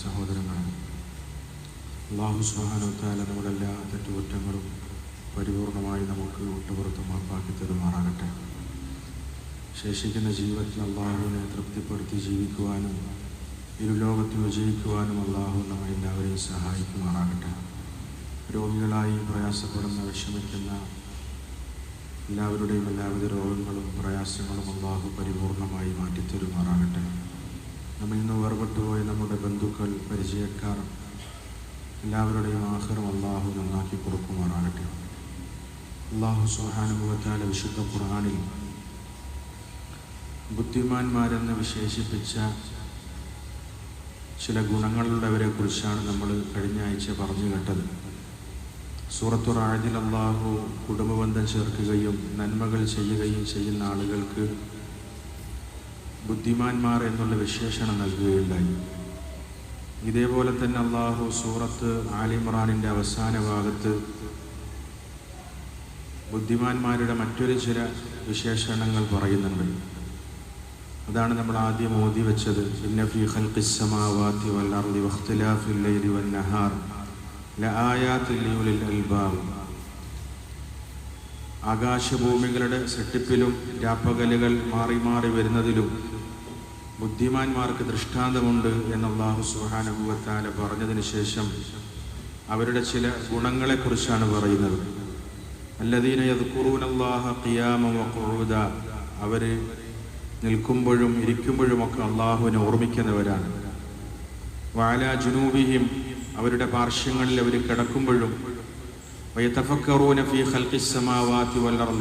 സഹോദരങ്ങളെ അള്ളാഹു സുഹാനോത്താല നമ്മുടെ എല്ലാ തെറ്റുകുറ്റങ്ങളും പരിപൂർണമായി നമുക്ക് വിട്ടുപുറത്ത് മാപ്പാക്കി തരുമാറാകട്ടെ ശേഷിക്കുന്ന ജീവിതത്തിൽ അള്ളാഹുവിനെ തൃപ്തിപ്പെടുത്തി ജീവിക്കുവാനും ഇരുലോകത്ത് വിജയിക്കുവാനും അള്ളാഹു നമ്മെ എല്ലാവരെയും സഹായിക്കുമാറാകട്ടെ. രോഗികളായി പ്രയാസപ്പെടുന്ന വിഷമിക്കുന്ന എല്ലാവരുടെയും എല്ലാവിധ രോഗങ്ങളും പ്രയാസങ്ങളും അള്ളാഹു പരിപൂർണമായി മാറ്റിത്തരുമാറാകട്ടെ. നമ്മിൽ നിന്ന് വേർപെട്ടുപോയ നമ്മുടെ ബന്ധുക്കൾ പരിചയക്കാർ എല്ലാവരുടെയും ആഹാരം അള്ളാഹു നന്നാക്കി കൊടുക്കുമാറാകട്ടെ. അള്ളാഹു സുഹാനുഭവത്താല വിശുദ്ധ ഖുർആാനിൽ ബുദ്ധിമാന്മാരെന്ന് വിശേഷിപ്പിച്ച ചില ഗുണങ്ങളുള്ളവരെ കുറിച്ചാണ് നമ്മൾ കഴിഞ്ഞ ആഴ്ച പറഞ്ഞു കേട്ടത്. സൂറത്തു ആയതിൽ അള്ളാഹു കുടുംബബന്ധം ചേർക്കുകയും നന്മകൾ ചെയ്യുകയും ചെയ്യുന്ന ആളുകൾക്ക് ബുദ്ധിമാന്മാർ എന്നുള്ള വിശേഷണം നൽകുകയുണ്ടായി. ഇതേപോലെ തന്നെ അള്ളാഹു സൂറത്ത് ആലിമറാനിന്റെ അവസാന ഭാഗത്ത് ബുദ്ധിമാന്മാരുടെ മറ്റൊരു ചില വിശേഷണങ്ങൾ പറയുന്നുണ്ട്. അതാണ് നമ്മൾ ആദ്യം ഓതി വെച്ചത്. ലൈലി ആകാശഭൂമികളുടെ സെട്ടിപ്പിലും രാപ്പകലുകൾ മാറി മാറി വരുന്നതിലും ബുദ്ധിമാന്മാർക്ക് ദൃഷ്ടാന്തമുണ്ട് എന്ന് അള്ളാഹു സുഹാനുഭവത്താല പറഞ്ഞതിന് ശേഷം അവരുടെ ചില ഗുണങ്ങളെക്കുറിച്ചാണ് പറയുന്നത്. അല്ലദീന യദ്കുറൂനല്ലാഹ ഖിയാമ വഖുഊദ അവർ നിൽക്കുമ്പോഴും ഇരിക്കുമ്പോഴുമൊക്കെ അള്ളാഹുവിനെ ഓർമ്മിക്കുന്നവരാണ്. വാല ജുനൂബിഹിം അവരുടെ പാർശ്വങ്ങളിൽ അവർ കിടക്കുമ്പോഴും വൈതഫക്കറൂന ഫി ഖൽഖിസ് സമാവാതി വൽ അർൾ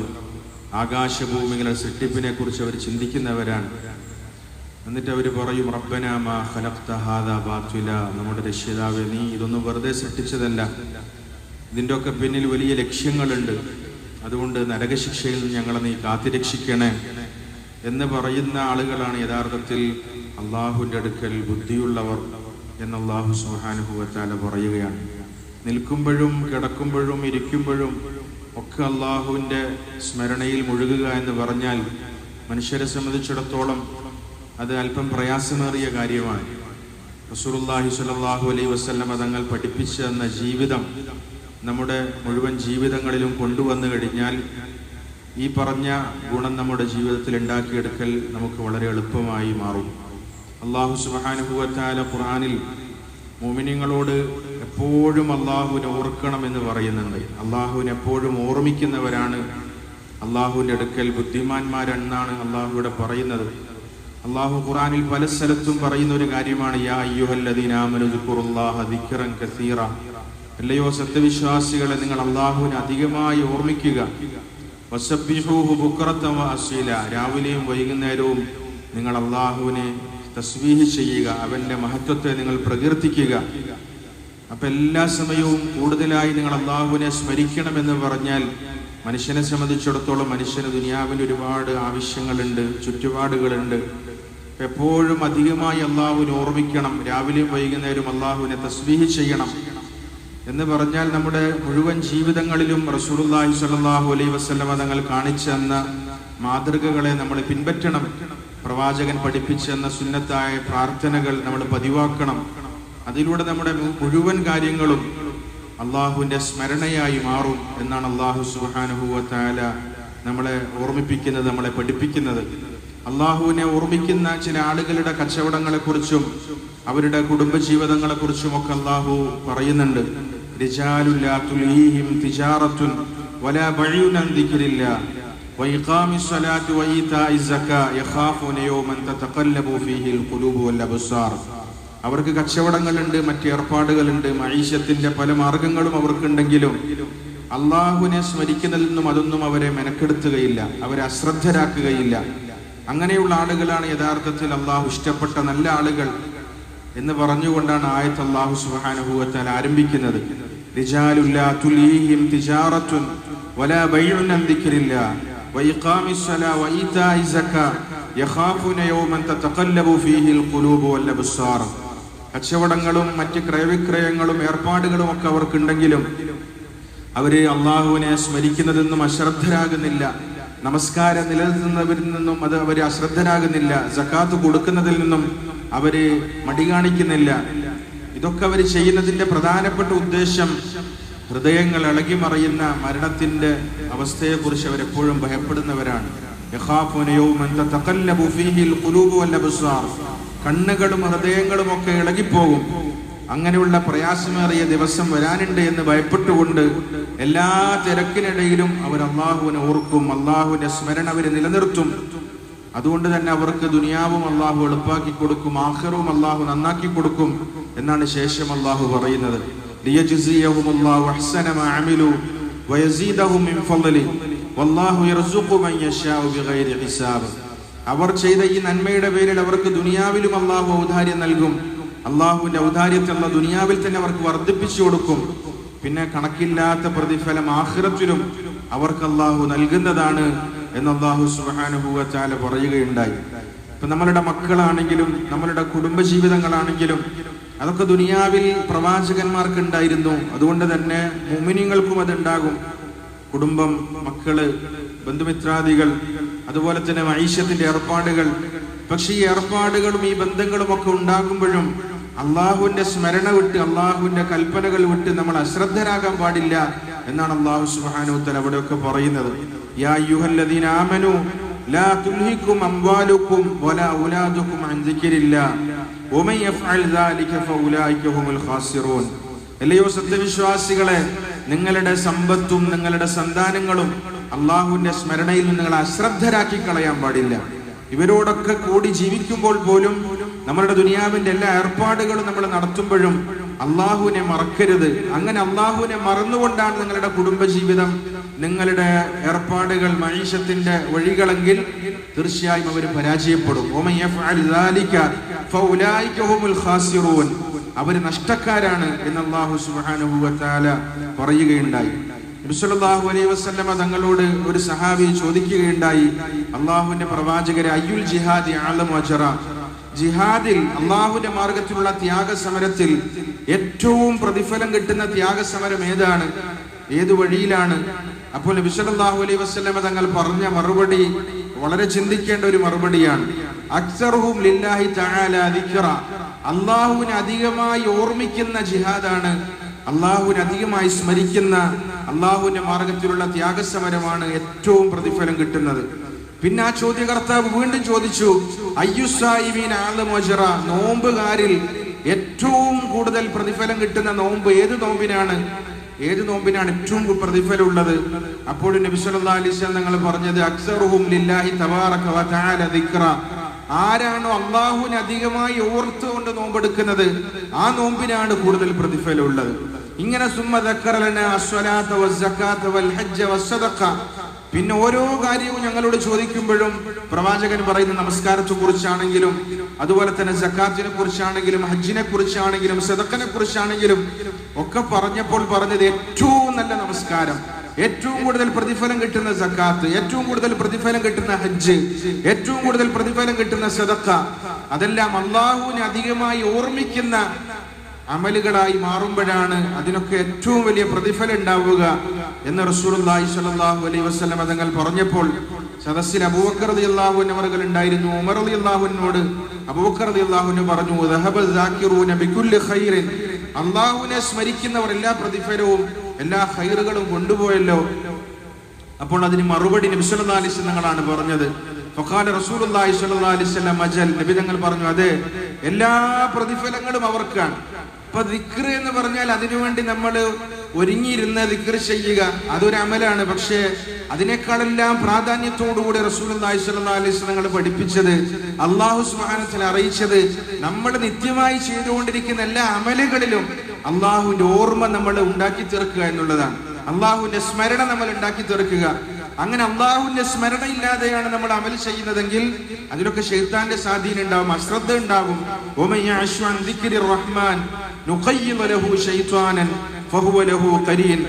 ആകാശഭൂമികളുടെ സൃഷ്ടിപ്പിനെ കുറിച്ച് അവർ ചിന്തിക്കുന്നവരാണ്. എന്നിട്ട് അവർ പറയും റബ്ബന മാ ഖലഖ്ത ഹാദാ ബാത്തില. നമ്മുടെ രക്ഷിതാവ് നീ ഇതൊന്നും വെറുതെ സൃഷ്ടിച്ചതല്ല. ഇതിന്റെ ഒക്കെ പിന്നിൽ വലിയ ലക്ഷ്യങ്ങളുണ്ട്. അതുകൊണ്ട് നരകശിക്ഷയിൽ നിന്ന് ഞങ്ങളെ നീ കാത്തിരക്ഷിക്കണേ എന്ന് പറയുന്ന ആളുകളാണ് യഥാർത്ഥത്തിൽ അള്ളാഹുവിന്റെ അടുക്കൽ ബുദ്ധിയുള്ളവർ എന്ന് അള്ളാഹു സുഹാനുഭവത്താല പറയുകയാണ്. നിൽക്കുമ്പോഴും കിടക്കുമ്പോഴും ഇരിക്കുമ്പോഴും ഒക്കെ അള്ളാഹുവിന്റെ സ്മരണയിൽ മുഴുകുക എന്ന് പറഞ്ഞാൽ മനുഷ്യരെ സംബന്ധിച്ചിടത്തോളം അത് അല്പം പ്രയാസമേറിയ കാര്യമാണ്. റസൂലുള്ളാഹി സ്വല്ലല്ലാഹു അലൈ വസ്ല്ല തങ്ങൾ പഠിപ്പിച്ചു തന്ന ജീവിതം നമ്മുടെ മുഴുവൻ ജീവിതങ്ങളിലും കൊണ്ടുവന്നു കഴിഞ്ഞാൽ ഈ പറഞ്ഞ ഗുണം നമ്മുടെ ജീവിതത്തിൽ ഉണ്ടാക്കിയെടുക്കൽ നമുക്ക് വളരെ എളുപ്പമായി മാറും. അള്ളാഹു സുബാനുഭവത്താല ഖുറാനിൽ മോമിനിങ്ങളോട് എപ്പോഴും അള്ളാഹുവിനെ ഓർക്കണം എന്ന് പറയുന്നുണ്ട്. അള്ളാഹുവിനെ എപ്പോഴും ഓർമ്മിക്കുന്നവരാണ്. അള്ളാഹുവിന്റെ അടുക്കൽ ബുദ്ധിമാന്മാരെന്നാണ് അള്ളാഹുവിടെ പറയുന്നത്. അള്ളാഹു ഖുറാനിൽ പല സ്ഥലത്തും പറയുന്ന ഒരു കാര്യമാണ് അയ്യുഹല്ലദീനാമനുദ്ദിഖുറുല്ലാഹ അല്ലയോ സത്യവിശ്വാസികളെ നിങ്ങൾ അള്ളാഹുവിനെ അധികമായി ഓർമ്മിക്കുക. രാവിലെയും വൈകുന്നേരവും നിങ്ങൾ അള്ളാഹുവിനെ തസ്വീഹ് ചെയ്യുക അവന്റെ മഹത്വത്തെ നിങ്ങൾ പ്രകീർത്തിക്കുക. അപ്പൊ എല്ലാ സമയവും കൂടുതലായി നിങ്ങൾ അള്ളാഹുവിനെ സ്മരിക്കണമെന്ന് പറഞ്ഞാൽ മനുഷ്യനെ സംബന്ധിച്ചിടത്തോളം മനുഷ്യന് ദുനിയാവിന്റെ ഒരുപാട് ആവശ്യങ്ങളുണ്ട് ചുറ്റുപാടുകളുണ്ട്. എപ്പോഴും അധികമായി അള്ളാഹുവിനെ ഓർമ്മിക്കണം. രാവിലെയും വൈകുന്നേരവും അള്ളാഹുവിനെ തസ്ബീഹ് ചെയ്യണം. എന്ന് പറഞ്ഞാൽ നമ്മുടെ മുഴുവൻ ജീവിതങ്ങളിലും റസൂലുള്ളാഹി സ്വല്ലല്ലാഹു അലൈഹി വസല്ലമ തങ്ങൾ കാണിച്ചെന്ന മാതൃകകളെ നമ്മൾ പിൻപറ്റണം. പ്രവാചകൻ പഠിപ്പിച്ചെന്ന സുന്നത്തായ പ്രാർത്ഥനകൾ നമ്മൾ പതിവാക്കണം. അതിലൂടെ നമ്മുടെ മുഴുവൻ കാര്യങ്ങളും അള്ളാഹുവിന്റെ സ്മരണയായി മാറും എന്നാണ് അള്ളാഹു തആല നമ്മളെ ഓർമ്മിപ്പിക്കുന്നത് നമ്മളെ പഠിപ്പിക്കുന്നത്. അള്ളാഹുവിനെ ഓർമ്മിക്കുന്ന ചില ആളുകളുടെ കച്ചവടങ്ങളെക്കുറിച്ചും അവരുടെ കുടുംബജീവിതങ്ങളെക്കുറിച്ചും ഒക്കെ അള്ളാഹു പറയുന്നുണ്ട്. അവർക്ക് കച്ചവടങ്ങളുണ്ട് മറ്റ് ഏർപ്പാടുകളുണ്ട് മഹീഷ്യത്തിന്റെ പല മാർഗങ്ങളും അവർക്കുണ്ടെങ്കിലും അള്ളാഹുവിനെ സ്മരിക്കുന്നതിൽ നിന്നും അതൊന്നും അവരെ മെനക്കെടുത്തുകയില്ല അവരെ അശ്രദ്ധരാക്കുകയില്ല. അങ്ങനെയുള്ള ആളുകളാണ് യഥാർത്ഥത്തിൽ അള്ളാഹു ഇഷ്ടപ്പെട്ട നല്ല ആളുകൾ എന്ന് പറഞ്ഞുകൊണ്ടാണ് ആയത്ത് അള്ളാഹു സുഹാനുഭൂവത്താൽ ആരംഭിക്കുന്നത്. കച്ചവടങ്ങളും മറ്റ് ക്രയവിക്രയങ്ങളും ഏർപ്പാടുകളും ഒക്കെ അവർക്കുണ്ടെങ്കിലും അവർ അള്ളാഹുവിനെ സ്മരിക്കുന്നതെന്നും അശ്രദ്ധരാകുന്നില്ല. നമസ്കാരം നിലനിർത്തുന്നവരിൽ നിന്നും അത് അവർ അശ്രദ്ധരാകുന്നില്ല. ജക്കാത്ത് കൊടുക്കുന്നതിൽ നിന്നും അവർ മടി കാണിക്കുന്നില്ല ഇതൊക്കെ അവർ ചെയ്യുന്നതിന്റെ പ്രധാനപ്പെട്ട ഉദ്ദേശം ഹൃദയങ്ങൾ ഇളകി മറിയുന്ന മരണത്തിന്റെ അവസ്ഥയെക്കുറിച്ച് അവരെപ്പോഴും ഭയപ്പെടുന്നവരാണ്. കണ്ണുകളും ഹൃദയങ്ങളും ഒക്കെ ഇളകിപ്പോകും. അങ്ങനെയുള്ള പ്രയാസമേറിയ ദിവസം വരാനുണ്ട് എന്ന് ഭയപ്പെട്ടുകൊണ്ട് എല്ലാ തിരക്കിനിടയിലും അവർ അള്ളാഹുവിനെ ഓർക്കും അള്ളാഹുവിന്റെ സ്മരണ അവരെ നിലനിർത്തും. അതുകൊണ്ട് തന്നെ അവർക്ക് ദുനിയാവും അള്ളാഹു എളുപ്പാക്കി കൊടുക്കും ആഹ്റവും അള്ളാഹു നന്നാക്കി കൊടുക്കും എന്നാണ് ശേഷം അള്ളാഹു പറയുന്നത്. അവർ ചെയ്ത ഈ നന്മയുടെ പേരിൽ അവർക്ക് ദുനിയാവിലും അള്ളാഹു ഔദാര്യം നൽകും. അള്ളാഹുവിന്റെ ഔദാര്യത്തുള്ള ദുനിയാവിൽ തന്നെ അവർക്ക് വർദ്ധിപ്പിച്ചു കൊടുക്കും. പിന്നെ കണക്കില്ലാത്ത പ്രതിഫലം ആഹ്റത്തിലും അവർക്ക് അള്ളാഹു നൽകുന്നതാണ് എന്ന് അള്ളാഹു സുഹാനുഭൂവച്ചാല പറയുകയുണ്ടായി. ഇപ്പൊ നമ്മളുടെ മക്കളാണെങ്കിലും നമ്മളുടെ കുടുംബജീവിതങ്ങളാണെങ്കിലും അതൊക്കെ ദുനിയാവിൽ പ്രവാചകന്മാർക്ക് ഉണ്ടായിരുന്നു. അതുകൊണ്ട് തന്നെ മുമിനിങ്ങൾക്കും അതുണ്ടാകും. കുടുംബം മക്കൾ ബന്ധുമിത്രാദികൾ അതുപോലെ തന്നെ മൈഷ്യത്തിന്റെ ഏർപ്പാടുകൾ. പക്ഷെ ഈ ഏർപ്പാടുകളും ഈ ബന്ധങ്ങളും ഒക്കെ ഉണ്ടാകുമ്പോഴും അള്ളാഹുവിന്റെ സ്മരണ വിട്ട് അള്ളാഹുവിന്റെ കൽപ്പനകൾ വിട്ട് നമ്മൾ അശ്രദ്ധരാകാൻ പാടില്ല എന്നാണ് അള്ളാഹു സുബാനുത്തൽ അവിടെയൊക്കെ പറയുന്നത്. യാ സത്യവിശ്വാസികളെ നിങ്ങളുടെ സമ്പത്തും നിങ്ങളുടെ സന്താനങ്ങളും അള്ളാഹുവിന്റെ സ്മരണയിൽ നിങ്ങളെ അശ്രദ്ധരാക്കി കളയാൻ പാടില്ല. ഇവരോടൊക്കെ കൂടി ജീവിക്കുമ്പോൾ പോലും നമ്മളുടെ ദുനിയാവിന്റെ എല്ലാ ഏർപ്പാടുകളും നമ്മൾ നടത്തുമ്പോഴും അള്ളാഹുവിനെ മറക്കരുത്. അങ്ങനെ അള്ളാഹുവിനെ മറന്നുകൊണ്ടാണ് നിങ്ങളുടെ കുടുംബജീവിതം നിങ്ങളുടെ ഏർപ്പാടുകൾ മനുഷ്യത്തിന്റെ വഴികളെങ്കിൽ തീർച്ചയായും അവർ പരാജയപ്പെടും. അവർ നഷ്ടക്കാരാണ് എന്ന് അള്ളാഹു സുബ്ഹാനഹു വതആല പറയുകയുണ്ടായി. നബി അലൈ അലൈഹി വസല്ലമ തങ്ങളോട് ഒരു സഹാബി ചോദിക്കുകയുണ്ടായി. അള്ളാഹുവിന്റെ പ്രവാചകരെ അയ്യുൽ ജിഹാദി ആലം അജറ? ജിഹാദിൽ അള്ളാഹുവിന്റെ മാർഗത്തിലുള്ള ത്യാഗസമരത്തിൽ ഏറ്റവും പ്രതിഫലം കിട്ടുന്ന ത്യാഗസമരം ഏതാണ്? ഏതു വഴിയിലാണ്? അപ്പോൾ നബി അലൈ അലൈഹി വസല്ലമ തങ്ങൾ പറഞ്ഞ മറുപടി വളരെ ചിന്തിക്കേണ്ട ഒരു മറുപടിയാണ്. അക്സർഹും ലില്ലാഹി തആല അള്ളാഹുവിനെ അധികമായി ഓർമ്മിക്കുന്ന ജിഹാദാണ്. അള്ളാഹുവിനെ അധികമായി സ്മരിക്കുന്ന അള്ളാഹുവിന്റെ മാർഗത്തിലുള്ള ത്യാഗസമരമാണ് ഏറ്റവും പ്രതിഫലം കിട്ടുന്നത്. പിന്നെ ആ ചോദ്യകർത്താവ് വീണ്ടും ചോദിച്ചു അയ്യുസായിബീൻ ആലമോജറ നോമ്പുകാരിൽ ഏറ്റവും കൂടുതൽ പ്രതിഫലം കിട്ടുന്ന നോമ്പ് ഏത് നോമ്പിനാണ്? ഏത് നോമ്പിനാണ് ഏറ്റവും പ്രതിഫലം ഉള്ളത് അപ്പോൾ നബി സല്ലല്ലാഹു അലൈഹി പറഞ്ഞത് അക്സറുഹും ലില്ലാഹി തബാറക ആരാണോ അള്ളാഹുവിനെ അധികമായി ഓർത്തുകൊണ്ട് നോമ്പെടുക്കുന്നത് ആ നോമ്പിനാണ് കൂടുതൽ പ്രതിഫലം ഉള്ളത് ഇങ്ങനെ സുമ്മ ദക്കറലന അസ്വലാത്ത വൽ ഹജ്ജ വസ്സദഖ പിന്നെ ഓരോ കാര്യവും ഞങ്ങളോട് ചോദിക്കുമ്പോഴും പ്രവാചകൻ പറയുന്ന നമസ്കാരത്തെ കുറിച്ചാണെങ്കിലും അതുപോലെ തന്നെ ജക്കാത്തിനെ കുറിച്ചാണെങ്കിലും ഹജ്ജിനെ കുറിച്ചാണെങ്കിലും സെതക്കനെ കുറിച്ചാണെങ്കിലും ഒക്കെ പറഞ്ഞപ്പോൾ പറഞ്ഞത് ഏറ്റവും നല്ല നമസ്കാരം. ഏറ്റവും കൂടുതൽ പ്രതിഫലം കിട്ടുന്ന സക്കാത്ത് ഏറ്റവും കൂടുതൽ പ്രതിഫലം കിട്ടുന്ന ഹജ്ജ് ഏറ്റവും കൂടുതൽ പ്രതിഫലം കിട്ടുന്ന സദക്ക അതെല്ലാം അള്ളാഹുവിനെ അധികമായി ഓർമ്മിക്കുന്ന അമലുകളായി മാറുമ്പോഴാണ് അതിനൊക്കെ ഏറ്റവും വലിയ പ്രതിഫലം ഉണ്ടാവുക എന്ന് റസൂലുള്ളാഹി സ്വല്ലല്ലാഹു അലൈ വസ്ലം തങ്ങൾ പറഞ്ഞപ്പോൾ സദസ്സിൽ അബൂബക്കർ റളിയല്ലാഹു അൻഹു ഉണ്ടായിരുന്നു. ഉമർ അലി അള്ളാഹുനോട് അബൂബക്കർ അലി റളിയല്ലാഹു പറഞ്ഞു അള്ളാഹുവിനെ സ്മരിക്കുന്നവർ എല്ലാ പ്രതിഫലവും എല്ലാ ഹൈറുകളും കൊണ്ടുപോയല്ലോ. അപ്പോൾ അതിന് മറുപടി നബി സല്ലല്ലാഹു അലൈഹി വസല്ലങ്ങളാണ് പറഞ്ഞത്. ഫഖാല റസൂലുള്ളാഹി സ്വല്ലല്ലാഹി അലൈഹി അജൽ നബി തങ്ങൾ പറഞ്ഞു അതെ എല്ലാ പ്രതിഫലങ്ങളും അവർക്കാണ്. അപ്പൊ ദിക്ർ എന്ന് പറഞ്ഞാൽ അതിനുവേണ്ടി നമ്മൾ ഒരുങ്ങിയിരുന്ന് ദിക്ർ ചെയ്യുക. അതൊരു അമലാണ്. പക്ഷേ അതിനേക്കാളെല്ലാം പ്രാധാന്യത്തോടുകൂടി സ്വല്ലല്ലാഹു അലൈഹി പഠിപ്പിച്ചത് അള്ളാഹു സുബ്ഹാനഹു അറിയിച്ചത് നമ്മൾ നിത്യമായി ചെയ്തുകൊണ്ടിരിക്കുന്ന എല്ലാ അമലുകളിലും അള്ളാഹുവിന്റെ ഓർമ്മ നമ്മൾ ഉണ്ടാക്കി തീർക്കുക എന്നുള്ളതാണ്. അള്ളാഹുവിന്റെ സ്മരണ നമ്മൾ ഉണ്ടാക്കി തീർക്കുക. അങ്ങനെ അള്ളാഹുവിന്റെ സ്മരണ ഇല്ലാതെയാണ് നമ്മൾ അമൽ ചെയ്യുന്നതെങ്കിൽ അതിലൊക്കെ ഷെയ്ത്താന്റെ സ്വാധീനം ഉണ്ടാവും അശ്രദ്ധ ഉണ്ടാകും ومن يعش عن ذكر الرحمن نقيض له شيطانا فهو له قرين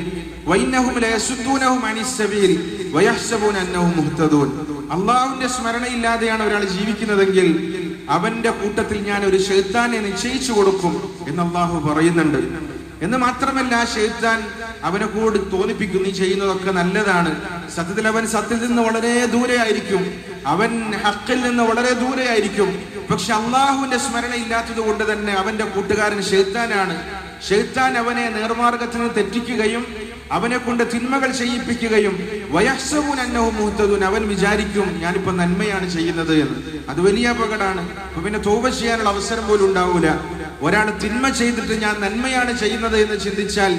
وإنهم ليسدونهم عن السبيل ويحسبون أنهم مهتدون അള്ളാഹുവിന്റെ സ്മരണ ഇല്ലാതെയാണ് ഒരാൾ ജീവിക്കുന്നതെങ്കിൽ അവന്റെ കൂട്ടത്തിൽ ഞാൻ ഒരു ഷെയ്ത്താനെ നിശ്ചയിച്ചു കൊടുക്കും എന്ന് അള്ളാഹു പറയുന്നുണ്ട് എന്ന് മാത്രമല്ല ഷെയ്ത്താൻ അവനെ കൂടി തോന്നിപ്പിക്കും നീ ചെയ്യുന്നതൊക്കെ നല്ലതാണ്. സത്യത്തിൽ അവൻ സത്യത്തിൽ നിന്ന് വളരെ ദൂരെ ആയിരിക്കും അവൻ ഹക്കിൽ നിന്ന് വളരെ ദൂരെ ആയിരിക്കും പക്ഷെ അള്ളാഹുവിന്റെ സ്മരണ ഇല്ലാത്തത് കൊണ്ട് തന്നെ അവന്റെ കൂട്ടുകാരൻ ഷെയ്ത്താനാണ് ഷെയ്ത്താൻ അവനെ നേർമാർഗത്തിൽ നിന്ന് തെറ്റിക്കുകയും അവനെ കൊണ്ട് തിന്മകൾ ചെയ്യിപ്പിക്കുകയും വയസ്സവും അന്നവും മുഹത്തതുൻ അവൻ വിചാരിക്കും ഞാനിപ്പോ നന്മയാണ് ചെയ്യുന്നത് എന്ന്. അത് വലിയ അപകടമാണ്. അപ്പൊ പിന്നെ തോപ ചെയ്യാനുള്ള അവസരം പോലും ഉണ്ടാവൂല. ഒരാൾ തിന്മ ചെയ്തിട്ട് ഞാൻ നന്മയാണ് ചെയ്യുന്നത് എന്ന് ചിന്തിച്ചാൽ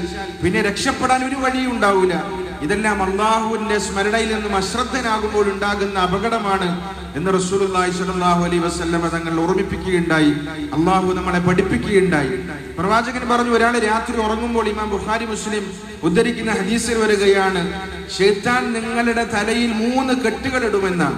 പിന്നെ രക്ഷപ്പെടാൻ ഒരു വഴിയും ഉണ്ടാവില്ല ഇതെല്ലാം അള്ളാഹുവിന്റെ സ്മരണയിൽ നിന്നും അശ്രദ്ധനാകുമ്പോൾ ഉണ്ടാകുന്ന അപകടമാണ് എന്ന് റസൂലുള്ളാഹി സ്വല്ലല്ലാഹു അലൈഹി വസല്ലമ തങ്ങൾ ഓർമ്മിപ്പിക്കുകയുണ്ടായി. അള്ളാഹു നമ്മളെ പഠിപ്പിക്കുകയുണ്ടായി. പ്രവാചകൻ പറഞ്ഞു ഒരാൾ രാത്രി ഉറങ്ങുമ്പോൾ ഇമാം ബുഖാരി മുസ്ലിം ഉദ്ധരിക്കുന്ന ഹദീസിൽ വരികയാണ് ഷെയ്ത്താൻ നിങ്ങളുടെ തലയിൽ മൂന്ന് കെട്ടുകൾ ഇടുമെന്നാണ്.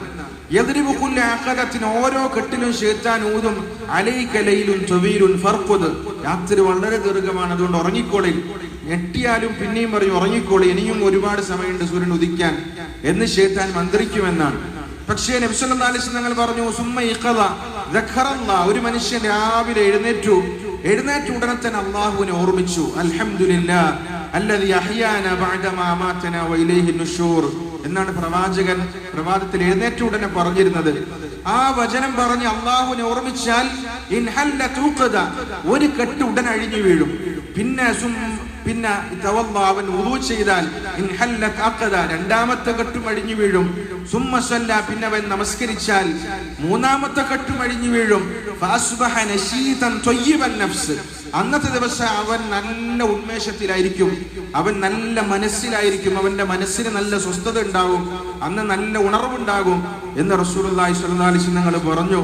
ആഖലത്തിന് ഓരോ കെട്ടിലും ഷെയ്ത്താൻ ഊതും അലൈക്കലയിലും ചൊവീലും ഫർക്കുത് രാത്രി വളരെ ദീർഘമാണ് അതുകൊണ്ട് ഉറങ്ങിക്കോളിൽ ഞെട്ടിയാലും പിന്നെയും പറയും ഉറങ്ങിക്കോളി ഇനിയും ഒരുപാട് സമയമുണ്ട് സൂര്യൻ ഉദിക്കാൻ. എന്ന് ഷേത്താൻ മന്ത്രിക്കുമെന്നാണ്. പക്ഷേ നബ്സല്ലാസ് ഞങ്ങൾ പറഞ്ഞു സുമ്മ ദഖറല്ലാ. ഒരു മനുഷ്യൻ രാവിലെ എഴുന്നേറ്റു. എഴുന്നേറ്റ ഉടനെ തന്നെ അള്ളാഹുവിനെ ഓർമ്മിച്ചു. അൽഹംദുലില്ലാ എന്നാണ് പ്രവാചകൻ പ്രവാദത്തിൽ എഴുന്നേറ്റ ഉടനെ പറഞ്ഞിരുന്നത്. ആ വചനം പറഞ്ഞ് അള്ളാഹുവിനെ ഓർമ്മിച്ചാൽ ഒരു കെട്ട് ഉടൻ അഴിഞ്ഞു വീഴും. പിന്നെ പിന്നെ അവൻ ഉദു ചെയ്താൽ രണ്ടാമത്തെ കെട്ടും അഴിഞ്ഞു വീഴും. സുമ്മസല്ല പിന്നെ അവൻ നമസ്കരിച്ചാൽ മൂന്നാമത്തെ കെട്ടും അഴിഞ്ഞു വീഴും. അന്നത്തെ ദിവസം അവൻ നല്ല ഉന്മേഷത്തിലായിരിക്കും. അവൻ നല്ല മനസ്സിലായിരിക്കും. അവന്റെ മനസ്സിന് നല്ല സ്വസ്ഥത ഉണ്ടാകും. അന്ന് നല്ല ഉണർവുണ്ടാകും എന്ന് സ്വല്ലല്ലാഹി അലൈഹി വസല്ലം പറഞ്ഞു.